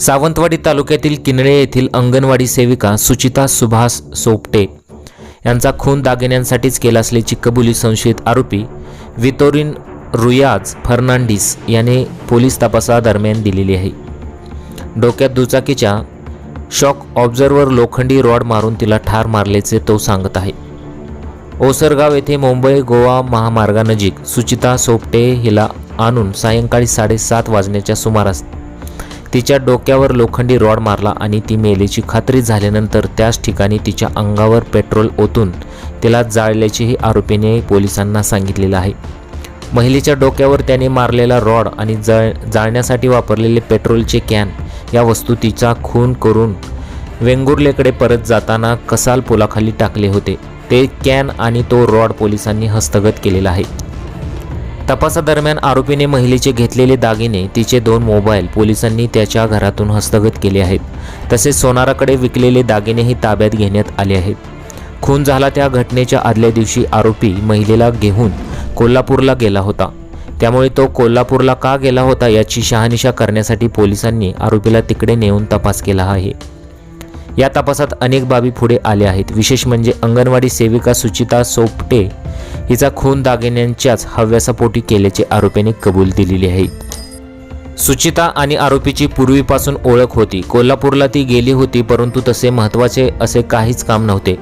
सावंतवाडी तालुक्यातील किनळे येथील अंगणवाडी सेविका सुचिता सुभाष सोपटे यांचा खून दागिन्यांसाठीच केला असल्याची कबुली संशयित आरोपी वितोरिन रुयाज फर्नांडिस याने पोलीस तपासादरम्यान दिलेली आहे. डोक्यात दुचाकीच्या शॉक ऑब्झर्वर लोखंडी रॉड मारून तिला ठार मारल्याचे तो सांगत आहे. ओसरगाव येथे मुंबई गोवा महामार्गानजीक सुचिता सोपटे हिला आणून सायंकाळी साडेसात वाजण्याच्या सुमारास तिच्या डोक्यावर लोखंडी रॉड मारला आणि ती मेलेची खात्री झाल्यानंतर त्याच ठिकाणी तिच्या अंगावर पेट्रोल ओतून तिला जाळल्याचेही आरोपीने पोलिसांना सांगितलेलं आहे. महिलेच्या डोक्यावर त्याने मारलेला रॉड आणि जळ जाळण्यासाठी वापरलेले पेट्रोलचे कॅन या वस्तू तिचा खून करून वेंगुर्लेकडे परत जाताना कसाल पुलाखाली टाकले होते. ते कॅन आणि तो रॉड पोलिसांनी हस्तगत केलेला आहे. तपासादरम्यान आरोपीने महिलेचे घेतलेले दागिने तिचे दोन मोबाईल पोलिसांनी त्याच्या घरातून हस्तगत केले आहेत. तसेच सोनाराकडे विकलेले दागिनेही ताब्यात घेण्यात आले आहेत. खून झाला त्या घटनेच्या आदल्या दिवशी आरोपी महिलेला घेऊन कोल्हापूरला गेला होता. त्यामुळे तो कोल्हापूरला का गेला होता याची शहानिशा करण्यासाठी पोलिसांनी आरोपीला तिकडे नेऊन तपास केला आहे. या तपासात अनेक बाबी पुढे आल्या आहेत. विशेष म्हणजे अंगणवाडी सेविका सुचिता सोपटे हिचा खून दागिन्यांच्याच हव्यासापोटी केल्याचे आरोपीने कबूल दिलेली आहे. सुचिता आणि आरोपीची पूर्वीपासून ओळख होती. कोल्हापूरला ती गेली होती परंतु तसे महत्त्वाचे असे काहीच काम नव्हते.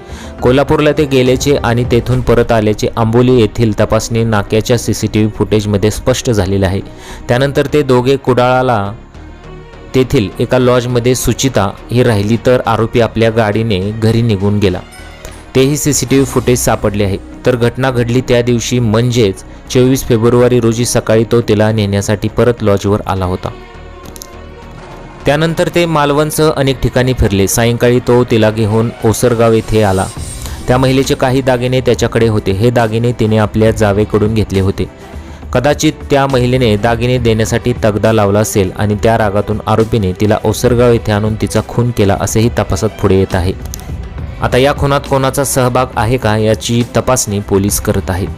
कोल्हापूरला ते गेल्याचे आणि तेथून परत आल्याचे आंबोली येथील तपासणी नाक्याच्या सी सी टी व्ही फुटेजमध्ये स्पष्ट झालेले आहे. त्यानंतर ते दोघे कुडाळाला तेथील एका लॉजमध्ये सुचिता ही राहिली तर आरोपी आपल्या गाडीने घरी निघून गेला. तेही C C T V footage सापडले आहे. तर घटना घडली त्या दिवशी म्हणजेच चोवीस फेब्रुवारी रोजी सकाळी तो तिला नेण्यासाठी परत लॉजवर आला होता. त्यानंतर ते मालवणसह अनेक ठिकाणी फिरले. सायंकाळी तो तिला घेऊन ओसरगाव येथे आला. त्या महिलेचे काही दागिने त्याच्याकडे होते. हे दागिने तिने आपल्या जावेकडून घेतले होते. कदाचित त्या महिलेने दागिने देण्यासाठी तगदा लावला असेल आणि त्या रागातून आरोपीने तिला ओसरगाव येथे आणून तिचा खून केला असेही तपासात पुढे येत आहे. आता या खुनात कोणाचा सहभाग आहे का याची तपासणी पोलीस करत आहेत.